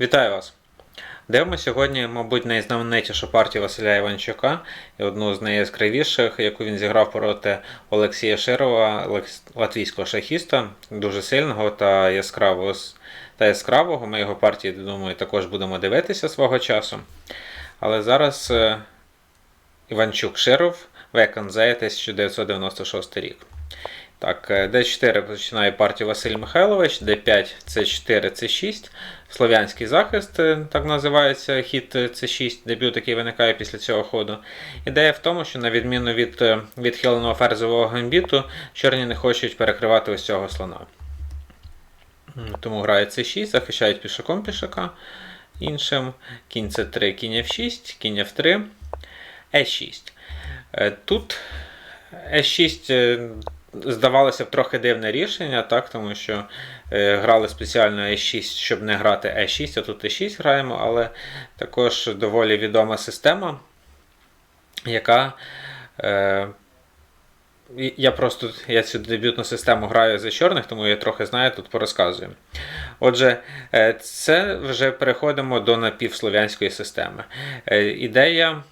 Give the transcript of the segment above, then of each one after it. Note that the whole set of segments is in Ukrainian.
Вітаю вас! Дивимося сьогодні, мабуть, найзнаменитішу партію Василя Іванчука і одну з найяскравіших, яку він зіграв проти Олексія Широва, латвійського шахіста, дуже сильного та яскравого. Та яскравого. Ми його партії, думаю, також будемо дивитися свого часу. Але зараз Іванчук Широв, Веконзе, 1996 рік. Так, е, D4 починає партію Василь Михайлович, D5, C4, C6. Слов'янський захист, е, так називається хід е, C6, дебют, який виникає після цього ходу. Ідея в тому, що на відміну від відхиленого ферзового гамбіту, чорні не хочуть перекривати ось цього слона. Тому грає C6, захищають пішаком пішака іншим. Кінь C3, кінь F6, кінь F3, E6. Е, Тут E6 е, здавалося б трохи дивне рішення, так, тому що е, грали спеціально E6, щоб не грати E6, а тут E6 граємо, але також доволі відома система, яка. Е, я просто я цю дебютну систему граю за чорних, тому я трохи знаю, тут порозказую. Отже, е, це вже переходимо до напівслов'янської системи. Е, Ідея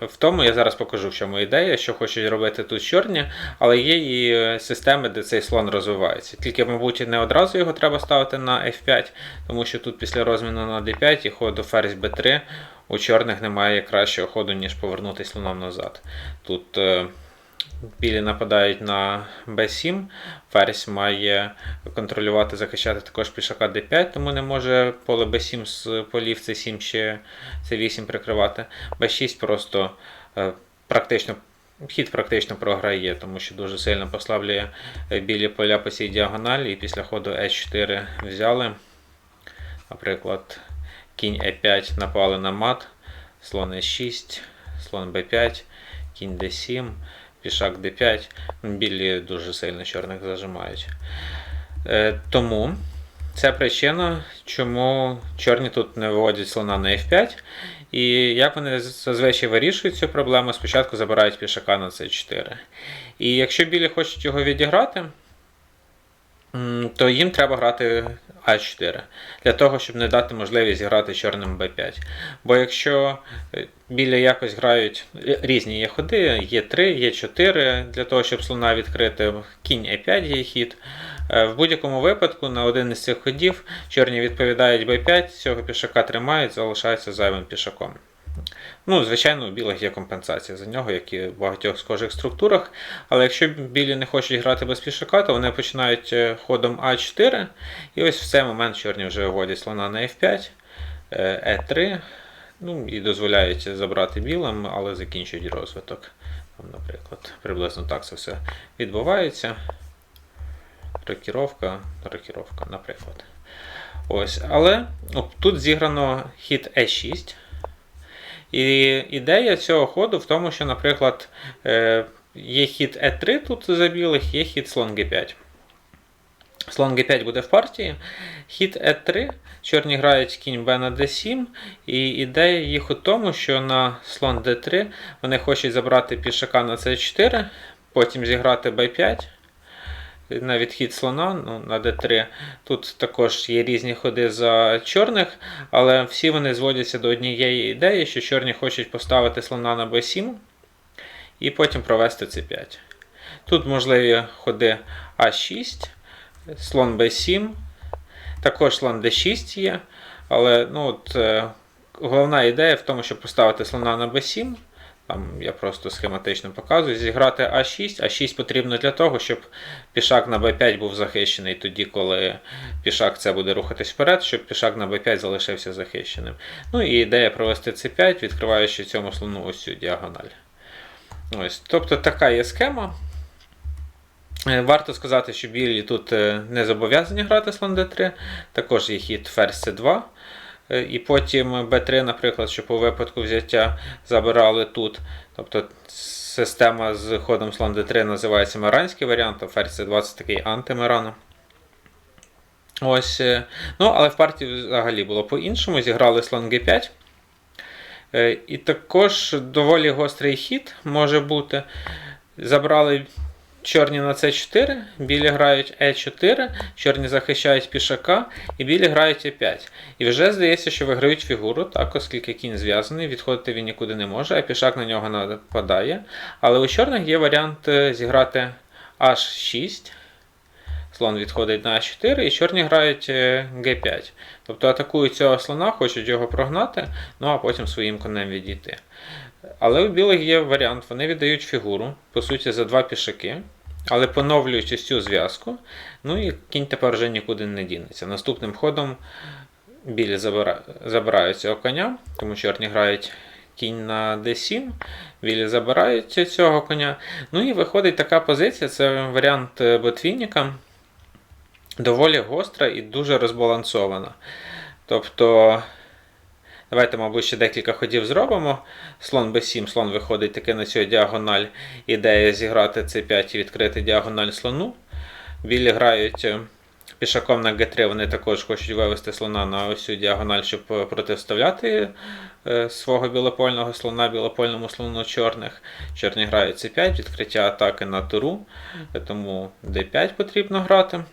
в тому, я зараз покажу, в чому ідея, що хочуть робити тут чорні, але є і е, системи, де цей слон розвивається. Тільки, мабуть, не одразу його треба ставити на F5, тому що тут після розміну на D5 і ходу ферзь B3 у чорних немає кращого ходу, ніж повернути слоном назад. Тут е, білі нападають на B7, ферзь має контролювати, захищати також пішака D5, тому не може поле B7 з полів C7 чи C8 прикривати. B6 просто е, практично. Хід практично програє, тому що дуже сильно послаблює е, білі поля по цій діагоналі, і після ходу E4 взяли. Наприклад, кінь E5 напали на мат, слон E6, слон B5, кінь D7, пішак D5. Білі дуже сильно чорних зажимають. Е, тому це причина, чому чорні тут не виводять слона на F5. І як вони зазвичай вирішують цю проблему, спочатку забирають пішака на C4. І якщо білі хочуть його відіграти, то їм треба грати А4 для того, щоб не дати можливість зіграти чорним Б5. Бо якщо е, білі якось грають е, різні є ходи, є 3, є 4 для того, щоб слона відкрити, кінь Е5 є хід. Е, В будь-якому випадку на один із цих ходів чорні відповідають Б5, цього пішака тримають, залишаються зайвим пішаком. Ну, звичайно, у білих є компенсація за нього, як і в багатьох схожих структурах. Але якщо білі не хочуть грати без пішака, то вони починають е, ходом А4. І ось в цей момент чорні вже вводять слона на F5, е, Е3. Ну, і дозволяють забрати білим, але закінчують розвиток. Наприклад, приблизно так це все відбувається. Рокіровка, рокіровка, наприклад. Ось, але о, тут зіграно хід Е6. І ідея цього ходу в тому, що, наприклад, е, є хід Е3 тут за білих, є хід слон Г5. Слон Г5 буде в партії. Хід Е3, чорні грають кінь Б на Д7. І ідея їх у тому, що на слон Д3 вони хочуть забрати пішака на С4, потім зіграти Б5. На відхід слона ну, на d3. Тут також є різні ходи за чорних, але всі вони зводяться до однієї ідеї, що чорні хочуть поставити слона на b7 і потім провести c5. Тут можливі ходи А6, слон b7, також слон d6 є. Але ну, от, е, головна ідея в тому, щоб поставити слона на b7. Там я просто схематично показую. Зіграти А6. А6 потрібно для того, щоб пішак на Б5 був захищений тоді, коли пішак це буде рухатись вперед, щоб пішак на Б5 залишився захищеним. Ну і ідея провести С5, відкриваючи цьому слону ось цю діагональ. Ось. Тобто така є схема. Е, Варто сказати, що білі тут е, не зобов'язані грати слон d3. Також є хід ферзь c2. Е, І потім b3, наприклад, що по випадку взяття забирали тут. Тобто система з ходом слон d3 називається Маранський варіант, а ферзь c2 це такий антимирано. Ось. е, Ну, але в партії взагалі було по-іншому. Зіграли слон g5. Е, І також доволі гострий хід може бути. Забрали чорні на С4, білі грають Е4, чорні захищають пішака, і білі грають Е5. І вже здається, що виграють фігуру, так, оскільки кінь зв'язаний, відходити він нікуди не може, а пішак на нього нападає. Але у чорних є варіант е, зіграти H6. Слон відходить на А4, і чорні грають е, Г5. Тобто атакують цього слона, хочуть його прогнати, ну а потім своїм конем відійти. Але у білих є варіант, вони віддають фігуру, по суті, за два пішаки, але поновлюють ось цю зв'язку. Ну і кінь тепер вже нікуди не дінеться. Наступним ходом білі забира... забирають цього коня, тому чорні грають кінь на d7, білі забирають цього коня. Ну і виходить така позиція, це варіант е, ботвінника, доволі гостра і дуже розбалансована. Тобто. Давайте, мабуть, ще декілька ходів зробимо. Слон b7, слон виходить таки на цю діагональ. Ідея зіграти c5 і відкрити діагональ слону. Білі грають е, пішаком на g3, вони також хочуть вивести слона на ось цю діагональ, щоб е, протиставляти е, свого білопольного слона білопольному слону чорних. Чорні грають c5, відкриття атаки на туру, тому d5 потрібно грати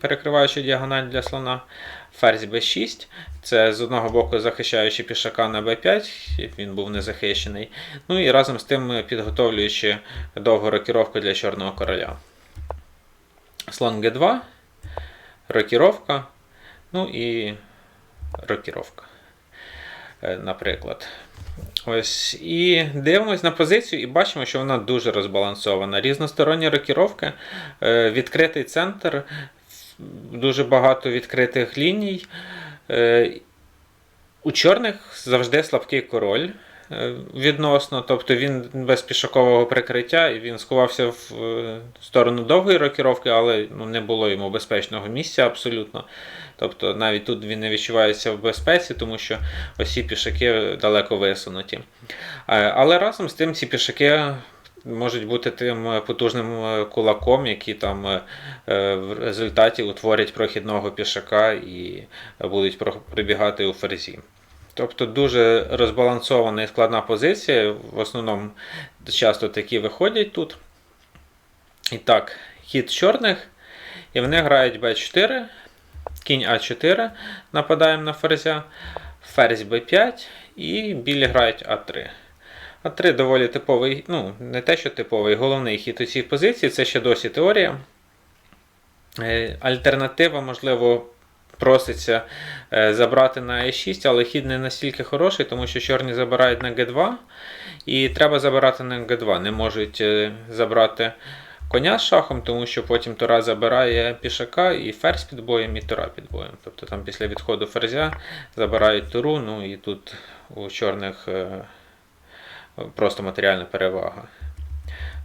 перекриваючи діагональ для слона. Ферзь b6. Це з одного боку захищаючи пішака на b5, він був не захищений. Ну і разом з тим підготовлюючи довгу рокіровку для чорного короля. Слон g2, рокіровка, ну і рокіровка, е, наприклад. Ось, І дивимось на позицію і бачимо, що вона дуже розбалансована. Різносторонні рокіровки, е, відкритий центр, дуже багато відкритих ліній. Е, у чорних завжди слабкий король е, відносно, тобто він без пішакового прикриття і він сховався в е, сторону довгої рокіровки, але ну, не було йому безпечного місця абсолютно. Тобто навіть тут він не відчувається в безпеці, тому що ці пішаки далеко висунуті. Але разом з тим ці пішаки можуть бути тим е, потужним е, кулаком, який там е, в результаті утворять прохідного пішака і будуть прибігати у ферзі. Тобто дуже розбалансована і складна позиція. В основному часто такі виходять тут. І так, хід чорних. І вони грають b4, кінь А4, нападаємо на ферзя, ферзь b5 і білі грають А3. А3 доволі типовий, ну, не те, що типовий, головний хід у цій позиції, це ще досі теорія. Е, альтернатива, можливо, проситься е, забрати на e6, але хід не настільки хороший, тому що чорні забирають на G2. І треба забирати на G2. Не можуть е, забрати коня з шахом, тому що потім Тура забирає пішака і ферзь під боєм, і Тура під боєм. Тобто там після відходу ферзя забирають туру, ну і тут у чорних просто матеріальна перевага.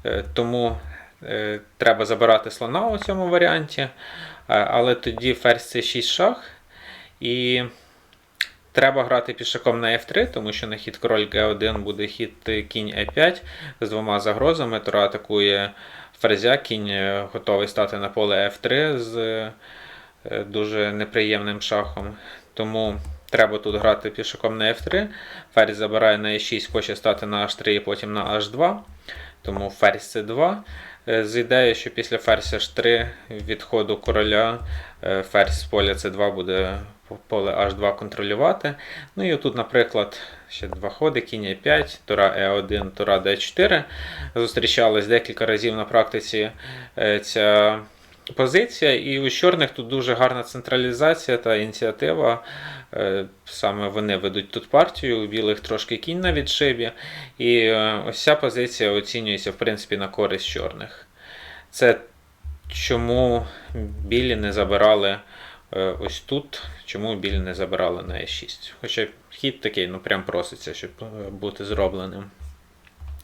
Е, тому е, треба забирати слона у цьому варіанті, е, але тоді ферзь це 6 шах. І треба грати пішаком на F3, тому що на хід король G1 буде хід кінь E5 з двома загрозами. Тура атакує ферзя, кінь готовий стати на поле F3 з дуже неприємним шахом. Тому Треба тут грати пішаком на F3. Ферзь забирає на E6, хоче стати на H3 і потім на H2. Тому ферзь C2. Е, з ідеєю, що після ферзь H3 відходу короля е, ферзь з поля C2 буде поле H2 контролювати. Ну і тут, наприклад, ще два ходи, кінь E5, тура E1, тура D4. Зустрічались декілька разів на практиці е, ця позиція, і у чорних тут дуже гарна централізація та ініціатива. Е, саме вони ведуть тут партію, у білих трошки кінь на відшибі. І е, ось ця позиція оцінюється в принципі на користь чорних. Це чому білі не забирали е, ось тут, чому білі не забирали на Е6. Хоча хід такий, ну прям проситься, щоб бути зробленим.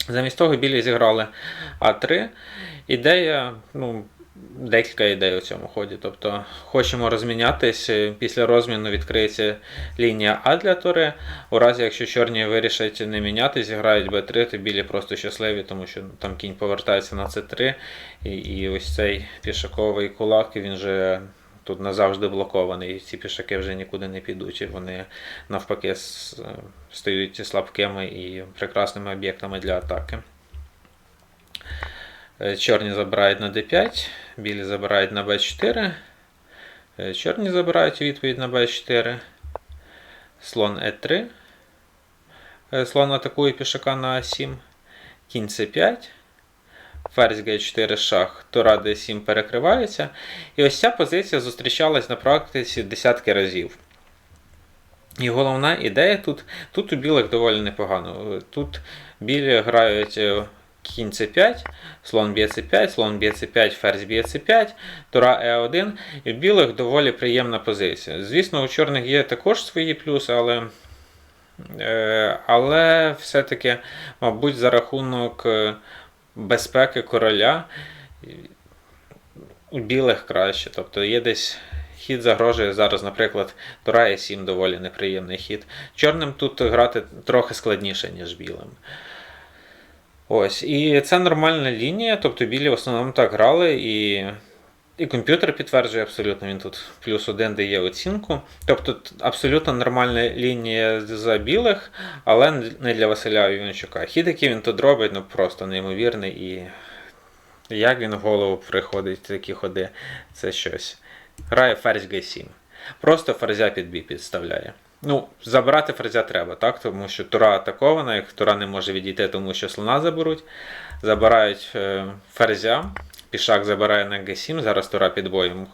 Замість того білі зіграли А3. Ідея, ну, декілька ідей у цьому ході. Тобто хочемо розмінятись, е, після розміну відкриється лінія А для тури. У разі, якщо чорні вирішать не міняти, зіграють Б3, то білі просто щасливі, тому що там кінь повертається на С3. І, і ось цей пішаковий кулак, він же. Тут назавжди блокований, і ці пішаки вже нікуди не підуть. і Вони навпаки стають слабкими і прекрасними об'єктами для атаки. Е, Чорні забирають на d5, білі забирають на b4. Е, Чорні забирають відповідь на b4. Слон e3. Е, Слон атакує пішака на a7. Кінь c5. Ферзь G4 шах, Тура D7 перекривається. І ось ця позиція зустрічалась на практиці десятки разів. І головна ідея тут, тут у білих доволі непогано. Тут білі грають е, кінь c5, слон б'є c5, слон б'є c5, ферзь б'є c5, тура e1. І у білих доволі приємна позиція. Звісно, у чорних є також свої плюси, але, е, але все-таки, мабуть, за рахунок е, безпеки короля у білих краще. Тобто є десь хід загрожує зараз, наприклад, Тура e 7 доволі неприємний хід. Чорним тут грати трохи складніше, ніж білим. Ось, і це нормальна лінія, тобто білі в основному так грали, і і комп'ютер підтверджує абсолютно, він тут плюс один дає оцінку. Тобто абсолютно нормальна лінія за білих, але не для Василя Іванчука. Хід, який він тут робить, ну просто неймовірний. І як він в голову приходить такі ходи, це щось. Грає ферзь G7. Просто ферзя під бій підставляє. Ну, забирати ферзя треба, так? Тому що тура атакована, як тура не може відійти, тому що слона заберуть. Забирають е, ферзя. Пішак забирає на G7. Зараз тура під боєм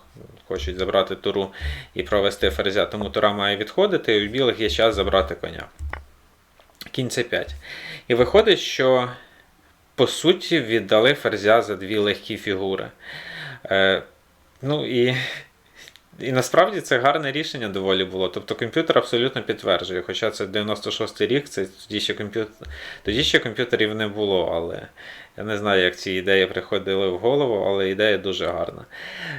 хочуть забрати туру і провести ферзя, тому тура має відходити, і у білих є час забрати коня. Кінь c5. І виходить, що по суті віддали ферзя за дві легкі фігури. Е, ну і і насправді це гарне рішення доволі було. Тобто комп'ютер абсолютно підтверджує. Хоча це 96-й рік, це тоді ще комп'ютер, тоді ще комп'ютерів не було, але я не знаю, як ці ідеї приходили в голову, але ідея дуже гарна.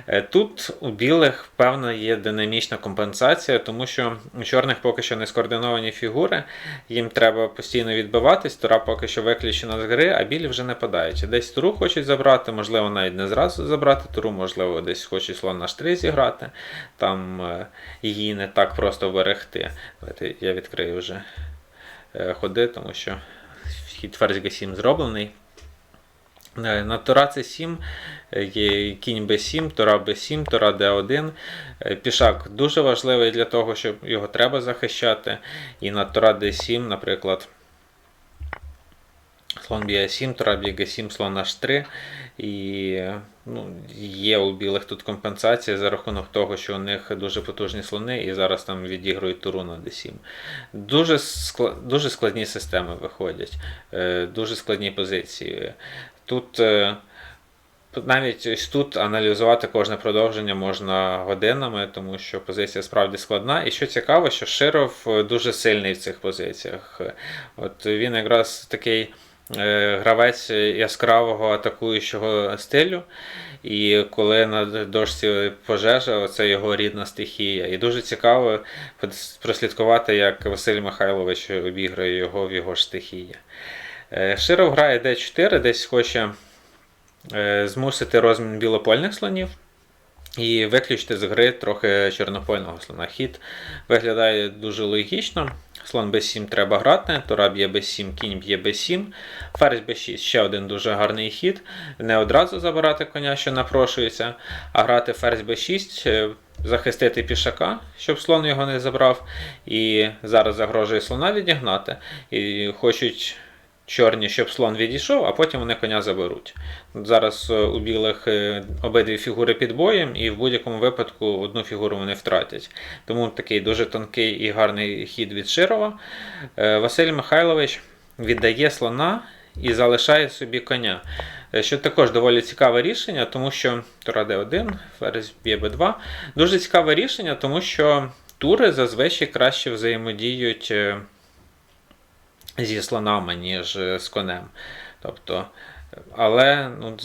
Е, Тут у білих, певна, є динамічна компенсація, тому що у чорних поки що не скоординовані фігури, їм треба постійно відбиватись, тура поки що виключена з гри, а білі вже нападають. Десь туру хочуть забрати, можливо, навіть не зразу забрати туру, можливо, десь хочуть слон на 3 зіграти, там е, її не так просто берегти. Давайте я відкрию вже е, ходи, тому що хід ферзь G7 зроблений. Е, На Тура С7 є кінь Б7, Тура Б7, Тура Д1. Е, Пішак дуже важливий для того, щоб його треба захищати. І на Тура Д7, наприклад, слон б'є 7, Тура б'є Г7, слон H3. І ну, є у білих тут компенсація за рахунок того, що у них дуже потужні слони, і зараз там відігрують туру на D7. Дуже, скла- дуже складні системи виходять, е, дуже складні позиції. Тут е, навіть тут аналізувати кожне продовження можна годинами, тому що позиція справді складна. І що цікаво, що Широв е, дуже сильний в цих позиціях. От він якраз такий е, гравець яскравого атакуючого стилю. І коли на дошці пожежа, це його рідна стихія. І дуже цікаво прослідкувати, як Василь Михайлович обіграє його в його ж стихії. Е, Широв грає d4, десь хоче е, змусити розмін білопольних слонів і виключити з гри трохи чорнопольного слона. Хід виглядає дуже логічно. Слон b7 треба грати, тура б'є b7, кінь б'є b7, ферзь b6 ще один дуже гарний хід. Не одразу забирати коня, що напрошується, а грати ферзь b6, е, захистити пішака, щоб слон його не забрав. І зараз загрожує слона відігнати. І хочуть чорні, щоб слон відійшов, а потім вони коня заберуть. Зараз е, у білих е, обидві фігури під боєм, і в будь-якому випадку одну фігуру вони втратять. Тому такий дуже тонкий і гарний хід від Широва. Е, Василь Михайлович віддає слона і залишає собі коня. Що також доволі цікаве рішення, тому що Тура Д1, ферзь б'є Б2. Дуже цікаве рішення, тому що тури зазвичай краще взаємодіють. Зі слонами, ніж з конем. Тобто, але ну,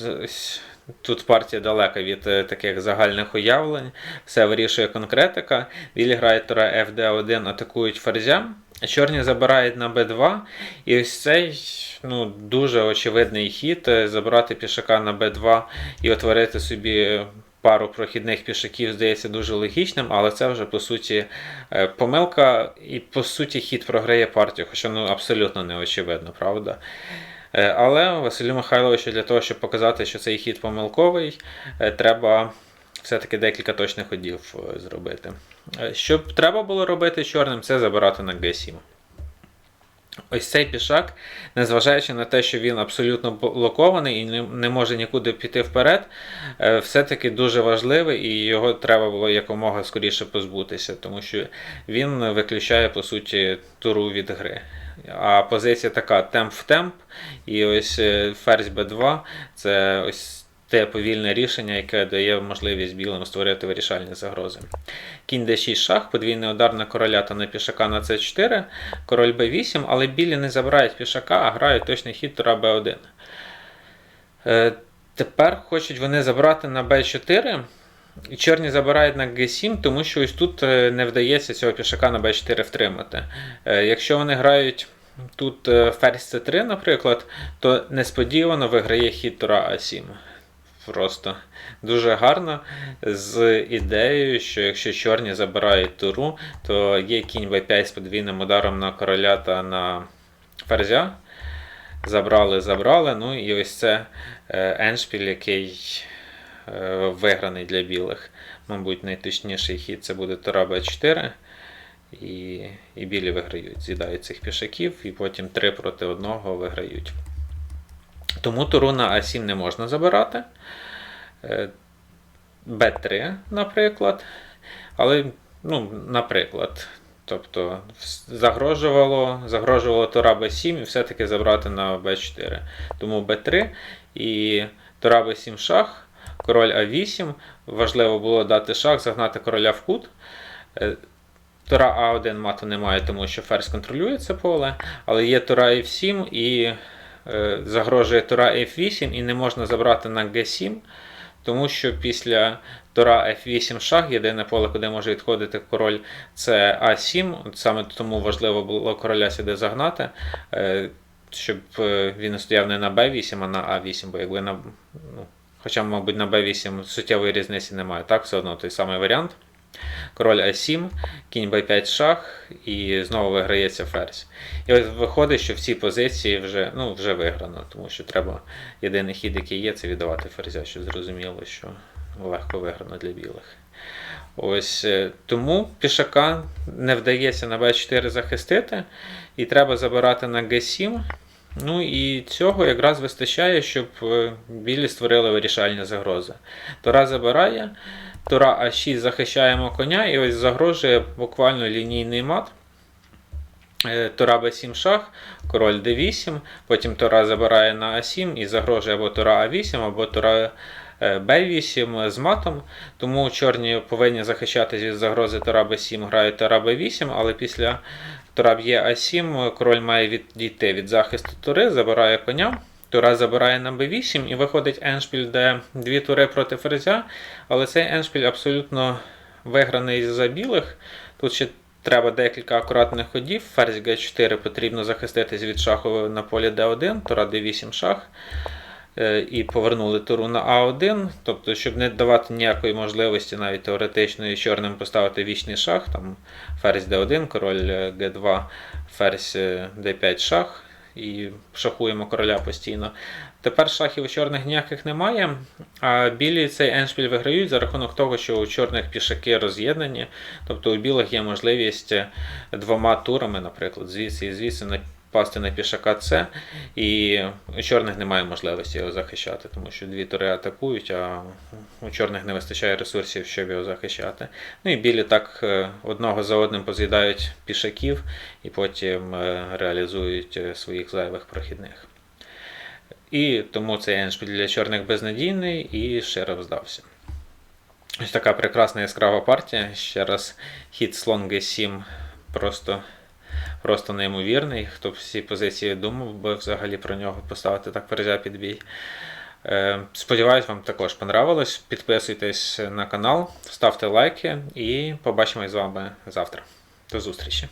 тут партія далека від е, таких загальних уявлень. Все вирішує конкретика. Білі грають тура FD1, атакують ферзя. Чорні забирають на b2, і ось цей ну, дуже очевидний хід е, забрати пішака на b2 і утворити собі пару прохідних пішаків, здається дуже логічним, але це вже по суті е, помилка, і по суті хід програє партію, хоча ну, абсолютно не очевидно, правда? Е, Але Василю Михайловичу для того, щоб показати, що цей хід помилковий, е, треба все-таки декілька точних ходів зробити. Що треба було робити чорним, це забирати на G7. Ось цей пішак, незважаючи на те, що він абсолютно блокований і не, може нікуди піти вперед, е, все-таки дуже важливий і його треба було якомога скоріше позбутися, тому що він виключає, по суті, туру від гри. А позиція така темп в темп, і ось е, ферзь b2 це ось те повільне рішення, яке дає можливість білим створити вирішальні загрози. Кінь d6 шах, подвійний удар на короля та на пішака на c4, король b8, але білі не забирають пішака, а грають точний хід тура b1. Е, тепер хочуть вони забрати на b4. І чорні забирають на G7, тому що ось тут е, не вдається цього пішака на B4 втримати. Е, Якщо вони грають тут ферзь C3, наприклад, то несподівано виграє хід тура А7. Просто дуже гарно з ідеєю, що якщо чорні забирають туру, то є кінь b5 з подвійним ударом на короля та на ферзя. Забрали, забрали. Ну і ось це е, еншпіль, який е, виграний для білих. Мабуть, найточніший хід це буде тура b4. І, і білі виграють, з'їдають цих пішаків, і потім 3 проти 1 виграють. Тому туру на А7 не можна забирати. Е, Б3, наприклад. Але, ну, наприклад, тобто загрожувало, загрожувало тура Б7 і все-таки забрати на Б4. Тому Б3 і тура Б7 шах, король А8. Важливо було дати шах, загнати короля в кут. Е, Тура А1 мату немає, тому що ферзь контролює це поле, але є тура F7 і загрожує тура F8 і не можна забрати на G7, тому що після тура F8 шах, єдине поле, куди може відходити король, це А7. Саме тому важливо було короля сюди загнати, е, щоб е, він стояв не на Б8, а на А8, бо якби на. Ну, Хоча, мабуть, на Б8 суттєвої різниці немає. Так, все одно той самий варіант. Король А7, кінь Б5 шах, і знову виграється ферзь. І ось виходить, що в цій позиції вже ну, вже виграно, тому що треба єдиний хід, який є, це віддавати ферзя, що зрозуміло, що легко виграно для білих. Ось е, Тому пішака не вдається на Б4 захистити, і треба забирати на Г7. Ну і цього якраз вистачає, щоб е, білі створили вирішальні загрози. Тора забирає, Тура А6 захищаємо коня, і ось загрожує буквально лінійний мат. Е, Тура Б7 шах, король Д8, потім Тура забирає на А7 і загрожує або Тура А8, або Тура е, Б8 з матом. Тому чорні повинні захищатись від загрози Тура Б7, грають Тура Б8, але після Тура б'є А7, король має відійти від захисту тури, забирає коня. Тура забирає на b8 і виходить еншпіль, де дві тури проти ферзя, але цей еншпіль абсолютно виграний за білих. Тут ще треба декілька акуратних ходів. Ферзь Г4 потрібно захиститись від шаху на полі d1, тура d8 шах. Е, І повернули туру на А1, тобто, щоб не давати ніякої можливості, навіть теоретичної чорним поставити вічний шах, там ферзь d1, король Г2, ферзь d5 шах і шахуємо короля постійно. Тепер шахів у чорних ніяких немає, а білі цей еншпіль виграють за рахунок того, що у чорних пішаки роз'єднані. Тобто у білих є можливість двома турами, наприклад, звідси і звідси напасти на пішака С, і у чорних немає можливості його захищати, тому що дві тури атакують, а у чорних не вистачає ресурсів, щоб його захищати. Ну і білі так е, одного за одним поз'їдають пішаків і потім е, реалізують е, своїх зайвих прохідних. І тому цей еншпіль для чорних безнадійний і Широв здався. Ось така прекрасна яскрава партія. Ще раз хід слон G7 просто просто неймовірний. Хто б всі позиції думав, би взагалі про нього поставити так перезя під бій. Е, Сподіваюсь, вам також понравилось. Підписуйтесь на канал, ставте лайки і побачимось з вами завтра. До зустрічі!